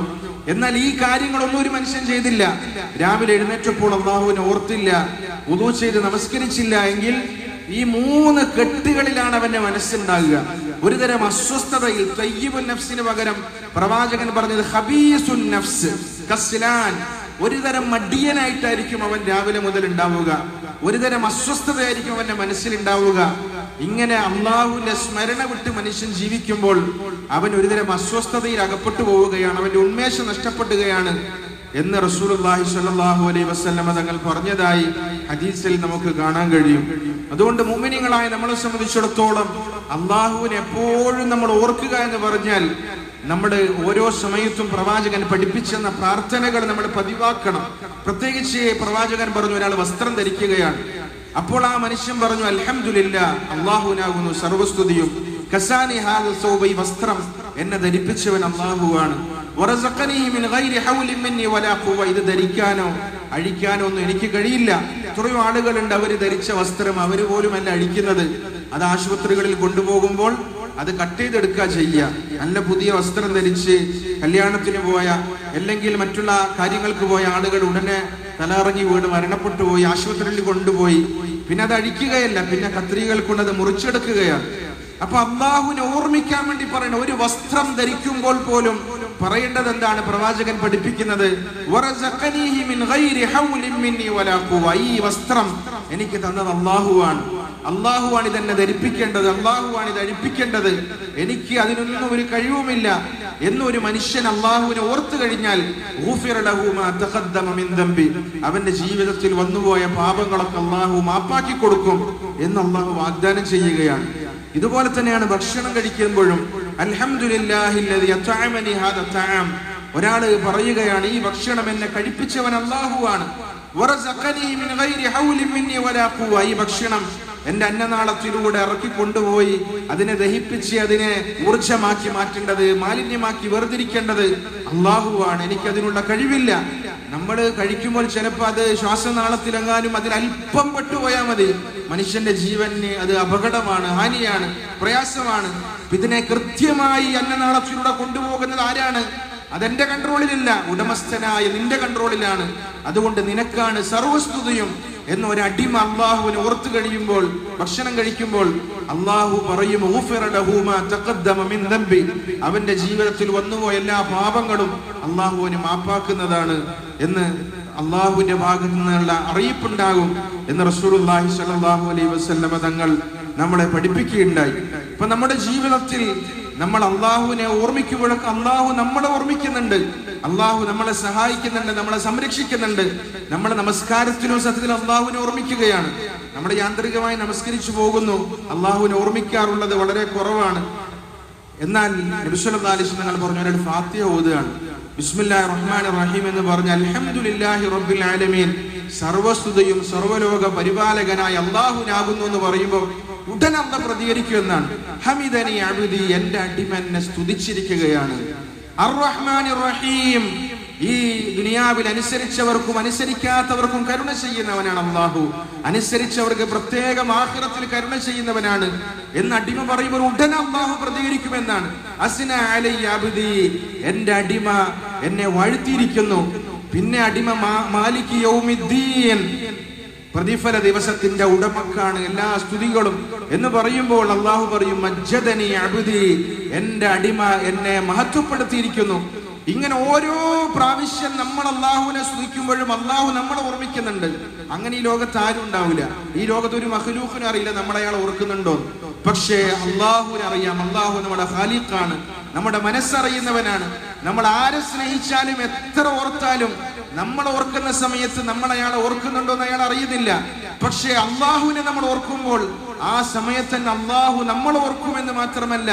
എന്നാൽ ഈ കാര്യങ്ങളൊന്നും ഒരു മനുഷ്യൻ ചെയ്തില്ല. രാവിലെ എഴുന്നേറ്റപ്പോൾ അള്ളാഹുവിനെ ഓർത്തില്ല. ഉദു ചെയ്ത് നമസ്കരിച്ചില്ല എങ്കിൽ ഈ മൂന്ന് കെട്ടുകളിലാണ് അവന്റെ മനസ്സുണ്ടാകുക. ഒരുതരം അസ്വസ്ഥതയിൽ തയ്യബു നഫ്സിന് പകരം പ്രവാചകൻ പറഞ്ഞത് ഹബീസുൻ നഫ്സ് കസ്ലാൻ. ഒരുതരം മടിയനായിട്ടായിരിക്കും അവൻ രാവിലെ മുതൽ ഉണ്ടാവുക. ഒരുതരം അസ്വസ്ഥതയായിരിക്കും അവന്റെ മനസ്സിൽ ഉണ്ടാവുക. ഇങ്ങനെ അള്ളാഹുവിന്റെ സ്മരണ വിട്ട് മനുഷ്യൻ ജീവിക്കുമ്പോൾ അവൻ ഒരുതരം അസ്വസ്ഥതയിൽ അകപ്പെട്ടു പോവുകയാണ്. അവന്റെ ഉന്മേഷം നഷ്ടപ്പെടുകയാണ്. എന്ന് റസൂലുള്ളാഹി സ്വല്ലല്ലാഹു അലൈഹി തങ്ങൾ പറഞ്ഞതായി ഹദീസിൽ നമുക്ക് കാണാൻ കഴിയും. അതുകൊണ്ട് മുഅ്മിനീങ്ങളായ നമ്മളെ സംബന്ധിച്ചിടത്തോളം അള്ളാഹുവിനെ എപ്പോഴും നമ്മൾ ഓർക്കുക എന്ന് പറഞ്ഞാൽ നമ്മുടെ ഓരോ സമയത്തും പ്രവാചകൻ പഠിപ്പിച്ചെന്ന പ്രാർത്ഥനകൾ നമ്മൾ പതിവാക്കണം. പ്രത്യേകിച്ച് പ്രവാചകൻ പറഞ്ഞു ഒരാൾ വസ്ത്രം ധരിക്കുകയാണ്. അപ്പോൾ ആ മനുഷ്യൻ പറഞ്ഞു അലഹമില്ല അള്ളാഹുവിനാകുന്നു സർവസ്തുതിയും. കസാനി ഹാദ വസ്ത്രം എന്നെ ധരിപ്പിച്ചവൻ അള്ളാഹുവാണ് ഇത് ധരിക്കാനോ അഴിക്കാനോ ഒന്നും എനിക്ക് കഴിയില്ല. എത്രയോ ആളുകളുണ്ട് അവർ ധരിച്ച വസ്ത്രം അവർ പോലുമല്ല അഴിക്കുന്നത്. അത് ആശുപത്രികളിൽ കൊണ്ടുപോകുമ്പോൾ അത് കട്ട് ചെയ്തെടുക്കുക ചെയ്യുക നല്ല പുതിയ വസ്ത്രം ധരിച്ച് കല്യാണത്തിന് പോയ അല്ലെങ്കിൽ മറ്റുള്ള കാര്യങ്ങൾക്ക് പോയ ആളുകൾ ഉടനെ തലറങ്ങി വീട് മരണപ്പെട്ടു പോയി ആശുപത്രിയിൽ കൊണ്ടുപോയി. പിന്നെ അത് അഴിക്കുകയല്ല. പിന്നെ കത്രികൾ കൊണ്ട് അത് മുറിച്ചെടുക്കുകയാണ്. അപ്പൊ അള്ളാഹുവിനെ ഓർമ്മിക്കാൻ വേണ്ടി പറയണ ഒരു വസ്ത്രം ധരിക്കുമ്പോൾ പോലും പറയേണ്ടത് എന്താണ് പ്രവാചകൻ പഠിപ്പിക്കുന്നത്. ഈ വസ്ത്രം എനിക്ക് തന്നത് അള്ളാഹുവാണ് അള്ളാഹുവാണ് ഇതെന്നെ ധരിപ്പിക്കേണ്ടത് അള്ളാഹുവാണ് ഇത് അഴിപ്പിക്കേണ്ടത് എനിക്ക് അതിനൊന്നും ഒരു കഴിവുമില്ല എന്നൊരു മനുഷ്യൻ അള്ളാഹുവിനെ ഓർത്തു കഴിഞ്ഞാൽ. അവന്റെ ജീവിതത്തിൽ വന്നുപോയ പാപങ്ങളൊക്കെ അള്ളാഹു മാപ്പാക്കി കൊടുക്കും എന്ന് അള്ളാഹു വാഗ്ദാനം ചെയ്യുകയാണ് ഇതുപോലെ തന്നെയാണ് ഭക്ഷണം കഴിക്കുമ്പോഴും ഒരാൾ പറയുകയാണ് ഈ ഭക്ഷണം എന്നെ കഴിപ്പിച്ചവൻ ഖുവ ഈ ഭക്ഷണം എന്റെ അന്നനാളത്തിലൂടെ ഇറക്കി കൊണ്ടുപോയി അതിനെ ദഹിപ്പിച്ച് അതിനെ ഊർജമാക്കി മാറ്റേണ്ടത് മാലിന്യമാക്കി വേർതിരിക്കേണ്ടത് അള്ളാഹുവാണ്. എനിക്ക് അതിനുള്ള കഴിവില്ല. നമ്മൾ കഴിക്കുമ്പോൾ ചിലപ്പോൾ അത് ശ്വാസനാളത്തിലെങ്ങാനും അതിൽ പെട്ടുപോയാൽ മതി. മനുഷ്യന്റെ ജീവന് അത് അപകടമാണ് ഹാനിയാണ് പ്രയാസമാണ്. ഇതിനെ കൃത്യമായി അന്നനാളത്തിലൂടെ കൊണ്ടുപോകുന്നത് ആരാണ്? അതെന്റെ കൺട്രോളിലില്ല ഉടമസ്ഥനായ നിന്റെ കൺട്രോളിലാണ് അതുകൊണ്ട് നിനക്കാണ് സർവസ്തുതിയും എന്ന് ഒരു അടിമ അള്ളാഹുവിനെ ഓർത്തു കഴിയുമ്പോൾ ഭക്ഷണം കഴിക്കുമ്പോൾ അള്ളാഹു പറയും. അവന്റെ ജീവിതത്തിൽ വന്നുപോയ എല്ലാ പാപങ്ങളും അള്ളാഹുവിന് മാപ്പാക്കുന്നതാണ് എന്ന് അള്ളാഹുവിന്റെ ഭാഗത്തു നിന്നുള്ള അറിയിപ്പുണ്ടാകും എന്ന് റസൂലുള്ളാഹി സ്വല്ലല്ലാഹു അലൈഹി വസ്ലമ തങ്ങൾ നമ്മളെ പഠിപ്പിക്കുകയുണ്ടായി ഇപ്പൊ നമ്മുടെ ജീവിതത്തിൽ നമ്മൾ അള്ളാഹുവിനെ ഓർമ്മിക്കുമ്പോഴൊക്കെ അള്ളാഹു നമ്മളെ ഓർമ്മിക്കുന്നുണ്ട്. അള്ളാഹു നമ്മളെ സഹായിക്കുന്നുണ്ട് നമ്മളെ സംരക്ഷിക്കുന്നുണ്ട്. നമ്മളെ നമസ്കാരത്തിലും സത്യത്തിൽ അള്ളാഹുവിനെ ഓർമ്മിക്കുകയാണ്. നമ്മൾ യാന്ത്രികമായി നമസ്കരിച്ചു പോകുന്നു. അള്ളാഹുവിനെ ഓർമ്മിക്കാറുള്ളത് വളരെ കുറവാണ്. എന്നാൽ നിങ്ങൾ പറഞ്ഞ ഒരാൾ ഫാത്തിയ ഓതുകയാണ്. ബിസ്മില്ലാഹി റഹീം എന്ന് പറഞ്ഞാൽ അൽഹംദുലില്ലാഹി റബ്ബിൽ ആലമീൻ. സർവസ്തുതയും സർവലോക പരിപാലകനായ അള്ളാഹുനാകുന്നു എന്ന് പറയുമ്പോൾ ഉടൻ പ്രതികരിക്കൂ പ്രതികരിക്കുമെന്നാണ്. ഹമിദനി അബുദി എന്റെ അടിമ എന്നെ സ്തുതിച്ചിരിക്കുകയാണ്. റഹീം ഈ ദുനിയാവിൽ അനുസരിച്ചവർക്കും അനുസരിക്കാത്തവർക്കും കരുണ ചെയ്യുന്നവനാണ് അള്ളാഹു അനുസരിച്ചവർക്ക് പ്രത്യേകം ആഹ്റത്തിൽ കരുണ ചെയ്യുന്നവനാണ്. എന്ന് അടിമ പറയുമ്പോൾ ഉടൻ അള്ളാഹു പ്രതികരിക്കുമെന്നാണ്. അസിന അലൈ എന്റെ അടിമ എന്നെ വാഴ്ത്തിയിരിക്കുന്നു. പിന്നെ അടിമ മാലിക് യൗമിദ്ദീൻ. പ്രതിഫല ദിവസത്തിന്റെ ഉടമക്കാണ് എല്ലാ സ്തുതികളും എന്ന് പറയുമ്പോൾ അള്ളാഹു പറയും മജ്ജദനി അബുദി. എന്റെ അടിമ എന്നെ മഹത്വപ്പെടുത്തിയിരിക്കുന്നു. ഇങ്ങനെ ഓരോ പ്രാവശ്യം നമ്മൾ അള്ളാഹുവിനെ സ്തുതിക്കുമ്പോഴും അള്ളാഹു നമ്മളെ ഓർമ്മിക്കുന്നുണ്ട്. അങ്ങനെ ഈ ലോകത്ത് ആരും ഉണ്ടാവില്ല. ഈ ലോകത്ത് ഒരു മഹലൂഖിനും അറിയില്ല നമ്മളെ അയാൾ ഓർക്കുന്നുണ്ടോ പക്ഷേ അള്ളാഹുവിനെ അറിയാം അള്ളാഹു നമ്മുടെ ഖാലിഖാണ്. നമ്മുടെ മനസ്സറിയുന്നവനാണ്. നമ്മൾ ആരെ സ്നേഹിച്ചാലും എത്ര ഓർത്താലും നമ്മൾ ഓർക്കുന്ന സമയത്ത് നമ്മൾ അയാൾ ഓർക്കുന്നുണ്ടോ എന്ന് അയാൾ അറിയുന്നില്ല. പക്ഷേ അള്ളാഹുവിനെ നമ്മൾ ഓർക്കുമ്പോൾ ആ സമയത്ത് തന്നെ അള്ളാഹു നമ്മൾ ഓർക്കുമെന്ന് മാത്രമല്ല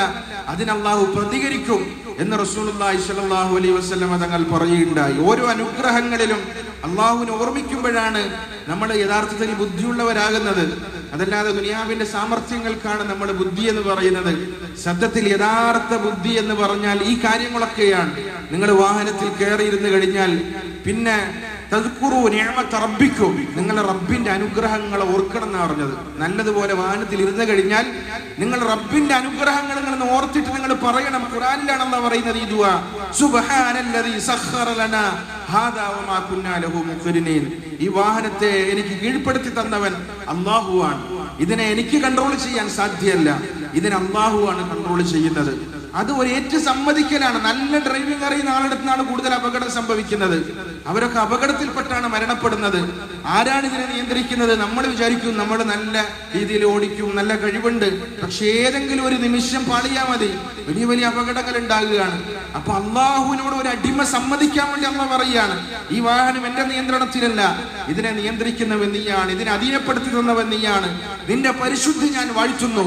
അതിന് അള്ളാഹു പ്രതികരിക്കും എന്ന് റസൂലുള്ളാഹി സ്വല്ലല്ലാഹു അലൈഹി വസല്ലം തങ്ങൾ പറയുകയുണ്ടായി. ഓരോ അനുഗ്രഹങ്ങളിലും അള്ളാഹുവിനെ ഓർമ്മിക്കുമ്പോഴാണ് നമ്മൾ യഥാർത്ഥത്തിൽ ബുദ്ധിയുള്ളവരാകുന്നത്. അതല്ലാതെ ദുനിയാവിന്റെ സാമർഥ്യങ്ങൾക്കാണ് നമ്മൾ ബുദ്ധി എന്ന് പറയുന്നത്. സത്യത്തിൽ യഥാർത്ഥ ബുദ്ധി എന്ന് പറഞ്ഞാൽ ഈ കാര്യങ്ങളൊക്കെയാണ്. നിങ്ങൾ വാഹനത്തിൽ കയറിയിരുന്നു കഴിഞ്ഞാൽ പിന്നെ തദ്കുറു നിയമത്തെ റബ്ബിക്കും. നിങ്ങളുടെ റബ്ബിന്റെ അനുഗ്രഹങ്ങളെ ഓർക്കണം എന്നാണ് പറഞ്ഞത്. നല്ലതുപോലെ വാഹനത്തിൽ ഇരുന്ന് കഴിഞ്ഞാൽ നിങ്ങൾ റബ്ബിന്റെ അനുഗ്രഹങ്ങൾ നിങ്ങൾ ഓർത്തിട്ട് നിങ്ങൾ പറയണം. ഖുറാനിലാണെന്നാ പറയുന്നത് ഈ ദുആ. സുബ്ഹാനല്ലദീ ലനാ. ഹാദാ വമാ ലഹു മുഖ്രിനീൻ. ഈ വാഹനത്തെ എനിക്ക് കീഴ്പ്പെടുത്തി തന്നവൻ അള്ളാഹുവാണ് ഇതിനെ എനിക്ക് കൺട്രോൾ ചെയ്യാൻ സാധ്യമല്ല ഇതിനെ അള്ളാഹുവാണ് കൺട്രോൾ ചെയ്യുന്നത്. അത് ഒരു ഏറ്റു സമ്മതിക്കലാണ്. നല്ല ഡ്രൈവിംഗ് അറിയുന്ന ആളെടുത്താണ് കൂടുതൽ അപകടം സംഭവിക്കുന്നത്. അവരൊക്കെ അപകടത്തിൽപ്പെട്ടാണ് മരണപ്പെടുന്നത്. ആരാണ് ഇതിനെ നിയന്ത്രിക്കുന്നത്? നമ്മൾ വിചാരിക്കും നമ്മൾ നല്ല രീതിയിൽ ഓടിക്കും നല്ല കഴിവുണ്ട്. പക്ഷെ ഏതെങ്കിലും ഒരു നിമിഷം പാളിയാ മതി. വലിയ വലിയ അപകടങ്ങൾ ഉണ്ടാകുകയാണ്. അപ്പൊ അള്ളാഹുവിനോട് ഒരു അടിമ സമ്മതിക്കാൻ വേണ്ടി അമ്മ പറയുകയാണ്. ഈ വാഹനം എന്റെ നിയന്ത്രണത്തിലല്ല. ഇതിനെ നിയന്ത്രിക്കുന്നവൻ നീയാണ്. ഇതിനെ അധീനപ്പെടുത്തി തന്നവൻ നീയാണ്. നിന്റെ പരിശുദ്ധി ഞാൻ വാഴ്ത്തുന്നു.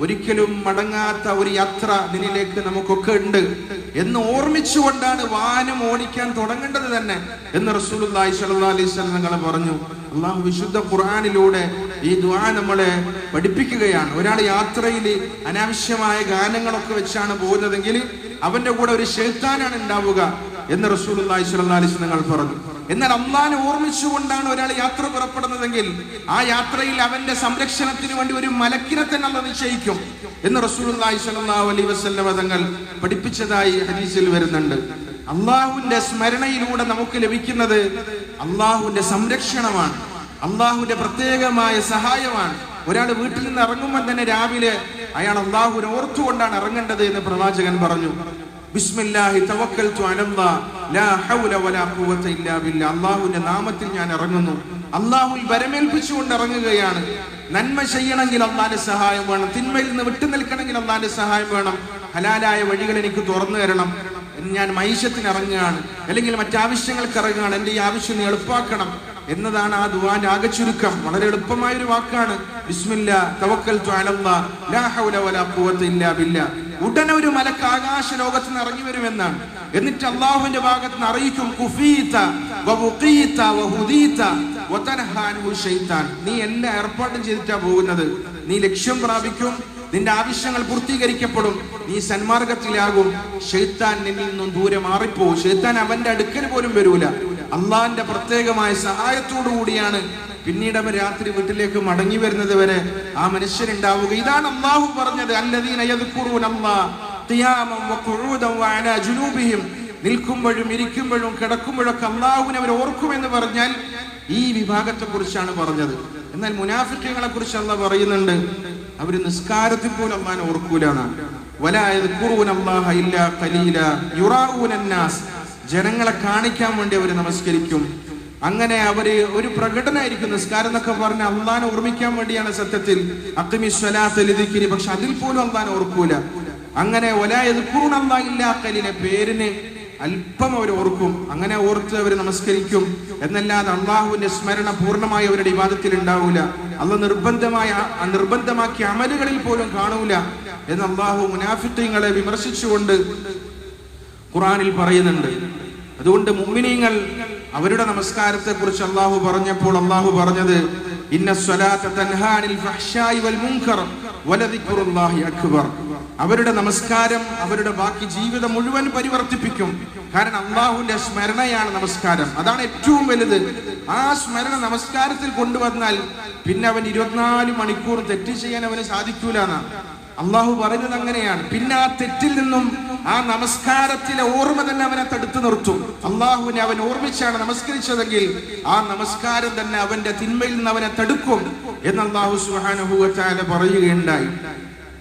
ഒരിക്കലും മടങ്ങാത്ത ഒരു യാത്ര നിന്നിലേക്ക് നമുക്കൊക്കെ ഉണ്ട്. എന്ന് ഓർമ്മിച്ചുകൊണ്ടാണ് വാനം ഓടിക്കാൻ തുടങ്ങേണ്ടത് തന്നെ എന്ന് റസൂലുള്ളാഹി സ്വല്ലല്ലാഹി അലൈഹി പറഞ്ഞു. അള്ളാഹു വിശുദ്ധ ഖുർആാനിലൂടെ ഈ ദുആ നമ്മളെ പഠിപ്പിക്കുകയാണ്. ഒരാൾ യാത്രയിൽ അനാവശ്യമായ ഗാനങ്ങളൊക്കെ വെച്ചാണ് പോകുന്നതെങ്കിൽ അവന്റെ കൂടെ ഒരു ഷെയ്ത്താനാണ് ഉണ്ടാവുക എന്ന് റസൂലുള്ളാഹി സ്വല്ലല്ലാഹി അലൈഹി പറഞ്ഞു. എന്നാൽ അള്ളാഹിനെ ഓർമ്മിച്ചുകൊണ്ടാണ് ഒരാൾ യാത്ര പുറപ്പെടുന്നതെങ്കിൽ ആ യാത്രയിൽ അവന്റെ സംരക്ഷണത്തിന് വേണ്ടി ഒരു മലക്കിനെ തന്നെ അല്ല നിശ്ചയിക്കും എന്ന് റസൂലി അലൈഹി വസല്ലം തങ്ങൾ പഠിപ്പിച്ചതായി ഹദീസിൽ വരുന്നുണ്ട്. അള്ളാഹുവിന്റെ സ്മരണയിലൂടെ നമുക്ക് ലഭിക്കുന്നത് അള്ളാഹുവിന്റെ സംരക്ഷണമാണ്. അള്ളാഹുവിന്റെ പ്രത്യേകമായ സഹായമാണ്. ഒരാൾ വീട്ടിൽ നിന്ന് ഇറങ്ങുമ്പോൾ തന്നെ രാവിലെ അയാൾ അള്ളാഹുവിനെ ഓർത്തുകൊണ്ടാണ് ഇറങ്ങേണ്ടത് എന്ന് പ്രവാചകൻ പറഞ്ഞു. ബിസ്മില്ലാഹി തവക്കൽതു അലല്ലാ ലാ ഹൗല വലാ ഖുവത ഇല്ലാ ബില്ലാ. അല്ലാഹുവിന്റെ നാമത്തിൽ ഞാൻ ഇറങ്ങുന്നു. അല്ലാഹുവിൽ വരമേൽപ്പിച്ചുകൊണ്ട് ഇറങ്ങുകയാണ്. നന്മ ചെയ്യണമെങ്കിൽ അള്ളാന്റെ സഹായം വേണം. തിന്മയിൽ നിന്ന് വിട്ടു നിൽക്കണമെങ്കിൽ അള്ളാന്റെ സഹായം വേണം. ഹലാലായ വഴികൾ എനിക്ക് തുറന്നു തരണം. ഞാൻ മൈശത്തിന് ഇറങ്ങുകയാണ്. അല്ലെങ്കിൽ മറ്റാവശ്യങ്ങൾക്ക് ഇറങ്ങുകയാണ്. എന്റെ ഈ ആവശ്യം നീ എളുപ്പാക്കണം എന്നതാണ് ആ ദുവാന്റെ ആകെ ചുരുക്കം. വളരെ എളുപ്പമായ ഒരു വാക്കാണ്. ബിസ്മില്ല തവക്കൽതു അലല്ലാ ലാ ഹൗല വലാ ഖുവത ഇല്ലാ ബില്ലാ. ഉടനെ ഒരു മലക്ക് ആകാശ ലോകത്ത് നിന്ന് ഇറങ്ങി വരുമെന്നാണ്. എന്നിട്ട് അള്ളാഹുവിന്റെ ഭാഗത്ത് നിന്ന് അറിയിക്കും നീ എല്ലാ ഏർപ്പാടും ചെയ്തിട്ടാ പോകുന്നത്. നീ ലക്ഷ്യം പ്രാപിക്കും നിന്റെ ആവശ്യങ്ങൾ പൂർത്തീകരിക്കപ്പെടും നീ സന്മാർഗത്തിലാകും. ഷെയ്ത്താൻ നിന്നിൽ നിന്നും ദൂരെ മാറിപ്പോവും. ഷെയ്ത്താൻ അവന്റെ അടുക്കൽ പോലും വരൂല. അള്ളാഹിന്റെ പ്രത്യേകമായ സഹായത്തോടു കൂടിയാണ് പിന്നീട് അവർ രാത്രി വീട്ടിലേക്ക് മടങ്ങി വരുന്നത് വരെ ആ മനുഷ്യനുണ്ടാവുക. ഇതാണ് അള്ളാഹു പറഞ്ഞത് അല്ലദീന യദ്കുറൂന ഖിയാമൻ വഖുഊദൻ വഅലാ ജുനൂബിഹിം. നിൽക്കുമ്പോഴും ഇരിക്കുമ്പോഴും കിടക്കുമ്പോഴൊക്കെ അള്ളാഹുവിനെ അവർ ഓർക്കുമെന്ന് പറഞ്ഞാൽ ഈ വിഭാഗത്തെ കുറിച്ചാണ് പറഞ്ഞത്. എന്നാൽ മുനാഫിക്കങ്ങളെ കുറിച്ച് അല്ല പറയുന്നുണ്ട് അവർ നിസ്കാരത്തിൽ പോലും അള്ളാഹിനെ ഓർക്കൂലാണ് വലാ ഇല്ലാ ജനങ്ങളെ കാണിക്കാൻ വേണ്ടി അവർ നമസ്കരിക്കും. അങ്ങനെ അവർ ഒരു പ്രകടനമായിരിക്കും നിസ്കാരം എന്നൊക്കെ പറഞ്ഞ അള്ളാനെ ഓർമ്മിക്കാൻ വേണ്ടിയാണ് സത്യത്തിൽ. അക്മിസ്വലാത്തലിതിക്കിരി പക്ഷെ അതിൽ പോലും അള്ളാനെ ഓർക്കൂല. അങ്ങനെ ഒലായതിലെ പേരിന് അല്പം അവർ ഓർക്കും. അങ്ങനെ ഓർത്ത് അവർ നമസ്കരിക്കും. എന്നല്ലാതെ അള്ളാഹുവിന്റെ സ്മരണ പൂർണമായി അവരുടെ വിവാദത്തിൽ ഉണ്ടാവൂല. അള്ള നിർബന്ധമായ നിർബന്ധമാക്കിയ അമലുകളിൽ പോലും കാണൂല. എന്ന് അള്ളാഹു മുനാഫിത്തങ്ങളെ വിമർശിച്ചുകൊണ്ട് ഖുറാനിൽ പറയുന്നുണ്ട്. അതുകൊണ്ട് മുമ്മിനീങ്ങൾ അവരുടെ നമസ്കാരത്തെ കുറിച്ച് അള്ളാഹു പറഞ്ഞപ്പോൾ അള്ളാഹു പറഞ്ഞത് അവരുടെ നമസ്കാരം അവരുടെ ബാക്കി ജീവിതം മുഴുവൻ പരിവർത്തിപ്പിക്കും. കാരണം അള്ളാഹുവിന്റെ സ്മരണയാണ് നമസ്കാരം. അതാണ് ഏറ്റവും വലുത്. ആ സ്മരണ നമസ്കാരത്തിൽ കൊണ്ടുവന്നാൽ പിന്നെ അവൻ ഇരുപത്തിനാല് മണിക്കൂർ തെറ്റ് ചെയ്യാൻ അവന് സാധിക്കൂല എന്നാണ് അള്ളാഹു പറയുന്നത് അങ്ങനെയാണ്. പിന്നെ ആ തെറ്റിൽ നിന്നും ആ നമസ്കാരത്തിലെ ഓർമ്മ തന്നെ അവനെ തടുത്തു നിർത്തും. അള്ളാഹുവിനെ അവൻ ഓർമ്മിച്ചാണ് നമസ്കരിച്ചതെങ്കിൽ ആ നമസ്കാരം തന്നെ അവന്റെ തിന്മയിൽ നിന്ന് അവനെ തടുക്കും എന്ന് അള്ളാഹു സുഹാനുഭൂവത്താല പറയുകയുണ്ടായി.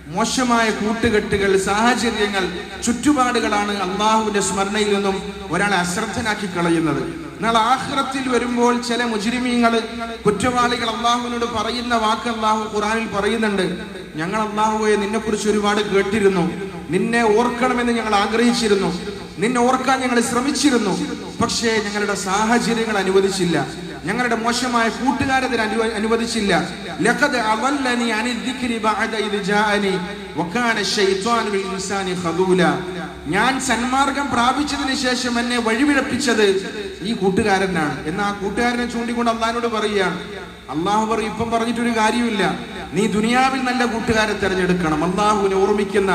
മോശമായ കൂട്ടുകെട്ടുകൾ സാഹചര്യങ്ങൾ ചുറ്റുപാടുകളാണ് അള്ളാഹുവിന്റെ സ്മരണയിൽ നിന്നും ഒരാളെ അശ്രദ്ധനാക്കി കളയുന്നത്. എന്നാൽ ആഹ്റത്തിൽ വരുമ്പോൾ ചില മുജിരിമീങ്ങൾ കുറ്റവാളികൾ അള്ളാഹുവിനോട് പറയുന്ന വാക്ക് അള്ളാഹു ഖുറാനിൽ പറയുന്നുണ്ട്. ഞങ്ങൾ അള്ളാഹുവെ നിന്നെ കുറിച്ച് ഒരുപാട് കേട്ടിരുന്നു. നിന്നെ ഓർക്കണമെന്ന് ഞങ്ങൾ ആഗ്രഹിച്ചിരുന്നു. നിന്നെ ഓർക്കാൻ ഞങ്ങൾ ശ്രമിച്ചിരുന്നു. പക്ഷേ ഞങ്ങളുടെ സാഹചര്യങ്ങൾ അനുവദിച്ചില്ല. ഞങ്ങളുടെ മോശമായ കൂട്ടുകാരതിന് അനു അനുവദിച്ചില്ല. ഞാൻ സന്മാർഗം പ്രാപിച്ചതിന് ശേഷം എന്നെ വഴിവിഴപ്പിച്ചത് ഈ കൂട്ടുകാരനാണ്. എന്ന് ആ കൂട്ടുകാരനെ ചൂണ്ടിക്കൊണ്ട് അള്ളഹാനോട് പറയുകയാണ്. അള്ളാഹു പറയും ഇപ്പം പറഞ്ഞിട്ടൊരു കാര്യമില്ല നീ ദുനിയാവിൽ നല്ല കൂട്ടുകാരെ തിരഞ്ഞെടുക്കണം. അള്ളാഹുവിനെ ഓർമ്മിക്കുന്ന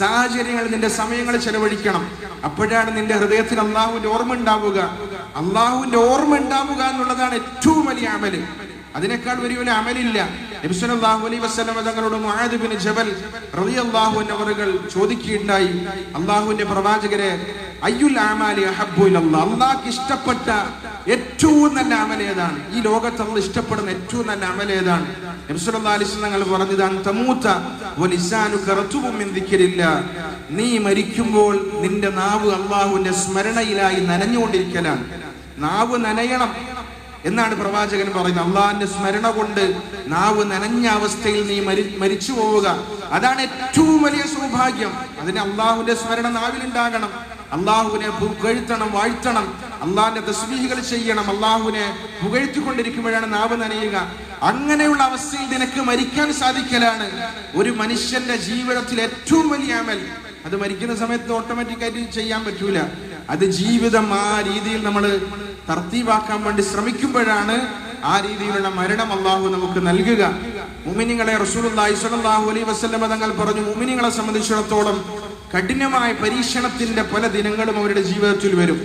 സാഹചര്യങ്ങൾ നിന്റെ സമയങ്ങൾ ചെലവഴിക്കണം. അപ്പോഴാണ് നിന്റെ ഹൃദയത്തിൽ അള്ളാഹുവിന്റെ ഓർമ്മ ഉണ്ടാവുക. അള്ളാഹുവിന്റെ ഓർമ്മ ഉണ്ടാവുക എന്നുള്ളതാണ് ഏറ്റവും വലിയ അമൽ അതിനേക്കാൾ വലിയ ഒരു അമലില്ല. നബിസ്വല്ലാഹു അലൈ വസ്ലം തങ്ങളോട് മുആദ് ബിൻ ജബൽ റളിയല്ലാഹു അൻഹു ചോദിക്കുകയുണ്ടായി. അള്ളാഹുവിന്റെ പ്രവാചകരെ അയ്യുൽ ആമാലി അഹബ്ബു ഇലല്ലാഹ്? അള്ളാഹ്ക്ക് ഇഷ്ടപ്പെട്ട ഏറ്റവും നല്ല അമൽ ഏതാണ്? ഈ ലോകത്ത് നമ്മൾ ഇഷ്ടപ്പെടുന്ന ഏറ്റവും നല്ല അമൽ ഏതാണ്? തങ്ങൾ പറഞ്ഞതാണ് തമൂത്ത നീ മരിക്കുമ്പോൾ നിന്റെ നാവ് അള്ളാഹുവിന്റെ സ്മരണയിലായി നനഞ്ഞുകൊണ്ടിരിക്കലാണ്. നാവ് നനയണം എന്നാണ് പ്രവാചകൻ പറയുന്നത്. അള്ളാഹിന്റെ സ്മരണ കൊണ്ട് നാവ് നനഞ്ഞ അവസ്ഥയിൽ നീ മരി മരിച്ചു പോവുക അതാണ് ഏറ്റവും വലിയ സൗഭാഗ്യം. അതിന് അള്ളാഹുവിന്റെ സ്മരണ നാവിലുണ്ടാകണം. അള്ളാഹുവിനെ പുകഴ്ത്തണം വാഴ്ത്തണം. അള്ളാഹിന്റെ തസ്ബീഹുകൾ ചെയ്യണം. അള്ളാഹുവിനെ പുകഴ്ത്തിക്കൊണ്ടിരിക്കുമ്പോഴാണ് നാവ് നനയുക. അങ്ങനെയുള്ള അവസ്ഥയിൽ നിനക്ക് മരിക്കാൻ സാധിക്കലാണ്. ഒരു മനുഷ്യന്റെ ജീവിതത്തിൽ ഏറ്റവും വലിയ അമൽ. അത് മരിക്കുന്ന സമയത്ത് ഓട്ടോമാറ്റിക്കായിട്ട് ചെയ്യാൻ പറ്റൂല. അത് ജീവിതം ആ രീതിയിൽ നമ്മൾ തർത്തീവാക്കാൻ വേണ്ടി ശ്രമിക്കുമ്പോഴാണ് ആ രീതിയിലുള്ള മരണം അള്ളാഹു നമുക്ക് നൽകുക. മുമിനിങ്ങളെ റസൂൽ അലൈഹി വസല്ലമ തങ്ങൾ പറഞ്ഞു മുമിനിങ്ങളെ സംബന്ധിച്ചിടത്തോളം കഠിനമായ പരീക്ഷണത്തിന്റെ പല ദിനങ്ങളും അവരുടെ ജീവിതത്തിൽ വരും.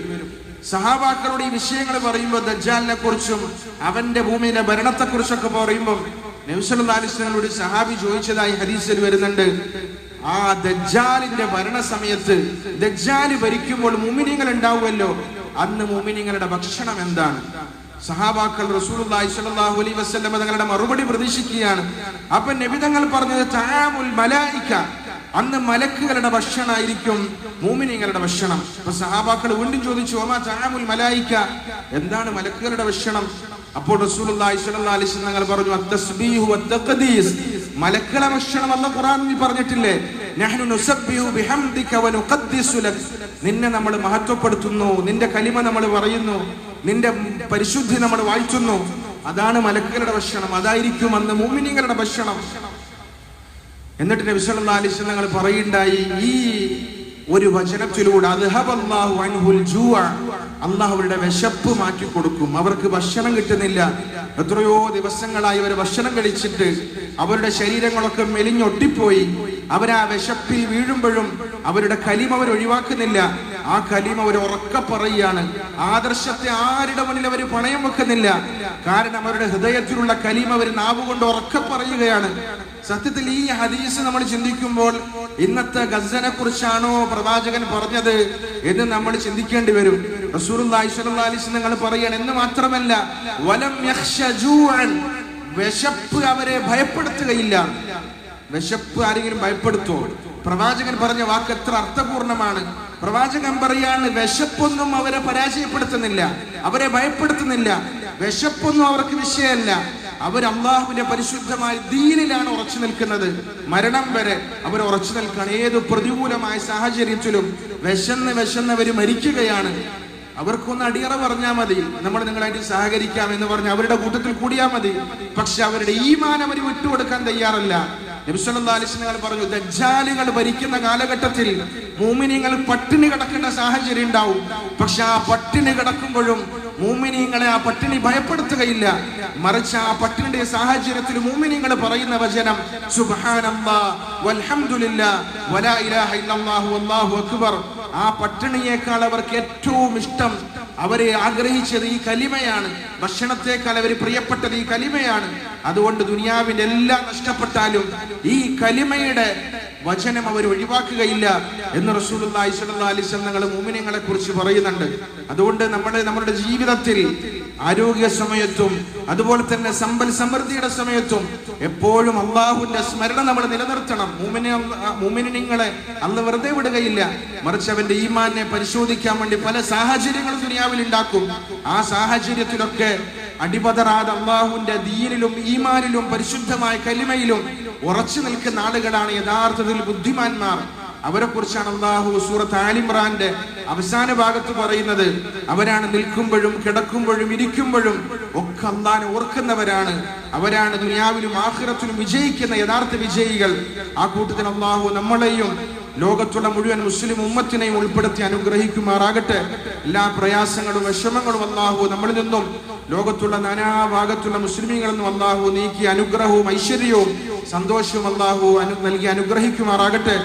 സഹാബാക്കളുടെ ഈ വിഷയങ്ങൾ പറയുമ്പോൾ ദജ്ജാലിനെ കുറിച്ചും അവന്റെ ഭൂമിയിലെ ഭരണത്തെ കുറിച്ചൊക്കെ പറയുമ്പോൾ നബിസ്വല്ലാസ്ലങ്ങളോട് സഹാബി ചോദിച്ചതായി ഹദീസിൽ വരുന്നുണ്ട്. ആ ദജ്ജാലിന്റെ ഭരണ സമയത്ത് ദജ്ജാൽ ഭരിക്കുമ്പോൾ മുമിനിങ്ങൾ ഉണ്ടാവുമല്ലോ? അന്ന് മുമിനിങ്ങളുടെ ഭക്ഷണം എന്താണ്? സഹാബാക്കൾ റസൂലുള്ളാഹി സ്വല്ലല്ലാഹു അലൈഹി വസല്ലം തങ്ങളുടെ മറുപടി പ്രതീക്ഷിക്കുകയാണ്. അപ്പൊ നബി തങ്ങൾ പറഞ്ഞത് തആമുൽ മലായിക അന്ന് മലക്കുകളുടെ ഭക്ഷണമായിരിക്കും മൂമിനിങ്ങളുടെ ഭക്ഷണം. അപ്പൊ സഹാബാക്കൾ വീണ്ടും ചോദിച്ചു ഓമാ ചാമുൽ മലായിക്ക? എന്താണ് മലക്കുകളുടെ ഭക്ഷണം? അപ്പോൾ അലൈഹി തങ്ങൾ പറഞ്ഞു മലക്കുകളുടെ ഭക്ഷണം അല്ല ഖുർആനിൽ പറഞ്ഞിട്ടില്ലേ? നിന്നെ നമ്മൾ മഹത്വപ്പെടുത്തുന്നു നിന്റെ കലിമ നമ്മൾ പറയുന്നു നിന്റെ പരിശുദ്ധി നമ്മൾ വാഴ്ത്തുന്നു അതാണ് മലക്കുകളുടെ ഭക്ഷണം അതായിരിക്കും അന്ന് മൂമിനിങ്ങളുടെ ഭക്ഷണം. എന്നിട്ട് നബി സല്ലല്ലാഹു അലൈഹി തങ്ങൾ പറയുണ്ടായി ഈ ഒരു വചനത്തിലൂടെ അള്ളാഹു അവരുടെ വിശപ്പ് മാറ്റി കൊടുക്കും. അവർക്ക് ഭക്ഷണം കിട്ടുന്നില്ല. എത്രയോ ദിവസങ്ങളായി അവർ ഭക്ഷണം കഴിച്ചിട്ട് അവരുടെ ശരീരങ്ങളൊക്കെ മെലിഞ്ഞൊട്ടിപ്പോയി. അവരാ വിശപ്പിൽ വീഴുമ്പോഴും അവരുടെ കലിമ അവർ ഒഴിവാക്കുന്നില്ല. ആ കലിമ അവർ ഉറക്ക പറയുകയാണ്. ആദർശത്തെ ആരുടെ മുന്നിൽ അവർ പണയം വെക്കുന്നില്ല. കാരണം അവരുടെ ഹൃദയത്തിലുള്ള കലിമ അവർ നാവുകൊണ്ട് ഉറക്ക പറയുകയാണ്. സത്യത്തിൽ ഈ ഹദീസ് നമ്മൾ ചിന്തിക്കുമ്പോൾ ഇന്നത്തെ ഗസനെ കുറിച്ചാണോ പ്രവാചകൻ പറഞ്ഞത് എന്ന് നമ്മൾ ചിന്തിക്കേണ്ടി വരും. നിങ്ങൾ പറയാണ് എന്ന് മാത്രമല്ല വലം വിശപ്പ് അവരെ ഭയപ്പെടുത്തുകയില്ല. വിശപ്പ് ആരെങ്കിലും ഭയപ്പെടുത്തോ? പ്രവാചകൻ പറഞ്ഞ വാക്ക് എത്ര അർത്ഥപൂർണമാണ്. പ്രവാചകൻ പറയാണ് വിശപ്പൊന്നും അവരെ പരാജയപ്പെടുത്തുന്നില്ല. അവരെ ഭയപ്പെടുത്തുന്നില്ല. വിശപ്പൊന്നും അവർക്ക് വിഷയമല്ല. അവർ അള്ളാഹുവിന്റെ പരിശുദ്ധമായ ദീനിലാണ് ഉറച്ചു നിൽക്കുന്നത്. മരണം വരെ അവർ ഉറച്ചു നിൽക്കുകയാണ്. ഏത് പ്രതികൂലമായ സാഹചര്യത്തിലും വിശന്ന് വിശന്നവർ മരിക്കുകയാണ്. അവർക്കൊന്ന് അടിയറ പറഞ്ഞാൽ മതി. നമ്മൾ നിങ്ങളായിട്ട് സഹകരിക്കാം എന്ന് പറഞ്ഞ് അവരുടെ കൂട്ടത്തിൽ കൂടിയാൽ മതി. പക്ഷെ അവരുടെ ഈമാൻ അവർ വിട്ടുകൊടുക്കാൻ തയ്യാറല്ല. നബിസ്വല്ലാ അലിസ്ലങ്ങൾ പറഞ്ഞു ദജ്ജാലുകൾ ഭരിക്കുന്ന കാലഘട്ടത്തിൽ മൂമിനിങ്ങൾ പട്ടിണി കിടക്കേണ്ട സാഹചര്യം ഉണ്ടാവും. പക്ഷെ ആ പട്ടിണി കിടക്കുമ്പോഴും മൂമിനിങ്ങളെ ആ പട്ടിണി ഭയപ്പെടുത്തുകയില്ല. മറിച്ച് ആ പട്ടിണിയുടെ സാഹചര്യത്തിൽ മൂമിനിങ്ങൾ പറയുന്ന വചനം അക്ബർ. ആ പട്ടിണിയേക്കാൾ അവർക്ക് ഏറ്റവും ഇഷ്ടം അവരെ ആഗ്രഹിച്ചത് ഈ കലിമയാണ്. ഭക്ഷണത്തെക്കാൾ അവർ പ്രിയപ്പെട്ടത് ഈ കലിമയാണ്. അതുകൊണ്ട് ദുനിയാവിന്റെ എല്ലാം നഷ്ടപ്പെട്ടാലും ഈ കലിമയുടെ വചനം അവർ ഒഴിവാക്കുകയില്ല എന്ന് റസൂലുള്ളാഹി സ്വല്ലല്ലാഹി അലൈഹി കുറിച്ച് പറയുന്നുണ്ട്. അതുകൊണ്ട് നമ്മുടെ നമ്മുടെ ജീവിതത്തിൽ ആരോഗ്യ സമയത്തും അതുപോലെ തന്നെ സമ്പൽ സമൃദ്ധിയുടെ സമയത്തും എപ്പോഴും അള്ളാഹുവിന്റെ സ്മരണ നമ്മൾ നിലനിർത്തണം. മുമിനിങ്ങളെ അന്ന് വെറുതെ വിടുകയില്ല. മറിച്ച് അവന്റെ ഈമാനെ പരിശോധിക്കാൻ വേണ്ടി പല സാഹചര്യങ്ങളും ദുനിയാവിൽ ഉണ്ടാക്കും. ആ സാഹചര്യത്തിലൊക്കെ അടിപതറാതെ അള്ളാഹുവിന്റെ ദീനിലും ഈമാനിലും പരിശുദ്ധമായ കലിമയിലും ഉറച്ചു നിൽക്കുന്ന ആളുകളാണ് യഥാർത്ഥത്തിൽ ബുദ്ധിമാന്മാർ. അവരെ കുറിച്ചാണ് അള്ളാഹു സൂറത്ത് ആലിമ്രാന്റെ അവസാന ഭാഗത്ത് പറയുന്നത്. അവരാണ് നിൽക്കുമ്പോഴും കിടക്കുമ്പോഴും ഇരിക്കുമ്പോഴും ഒക്കെ അള്ളാനെ ഓർക്കുന്നവരാണ്. അവരാണ് ദുനിയാവിലും ആഹ്റത്തിലും വിജയിക്കുന്ന യഥാർത്ഥ വിജയികൾ. ആ കൂട്ടത്തിൽ അള്ളാഹു നമ്മളെയും ലോകത്തുള്ള മുഴുവൻ മുസ്ലിം ഉമ്മത്തിനെയും ഉൾപ്പെടുത്തി അനുഗ്രഹിക്കുമാറാകട്ടെ. എല്ലാ പ്രയാസങ്ങളും വിഷമങ്ങളും അള്ളാഹു നമ്മളിൽ നിന്നും ലോകത്തുള്ള നാനാഭാഗത്തുള്ള മുസ്ലിമീങ്ങളിൽ നിന്നും അള്ളാഹു നീക്കി അനുഗ്രഹവും ഐശ്വര്യവും സന്തോഷവും അള്ളാഹു അനു നൽകി അനുഗ്രഹിക്കുമാറാകട്ടെ.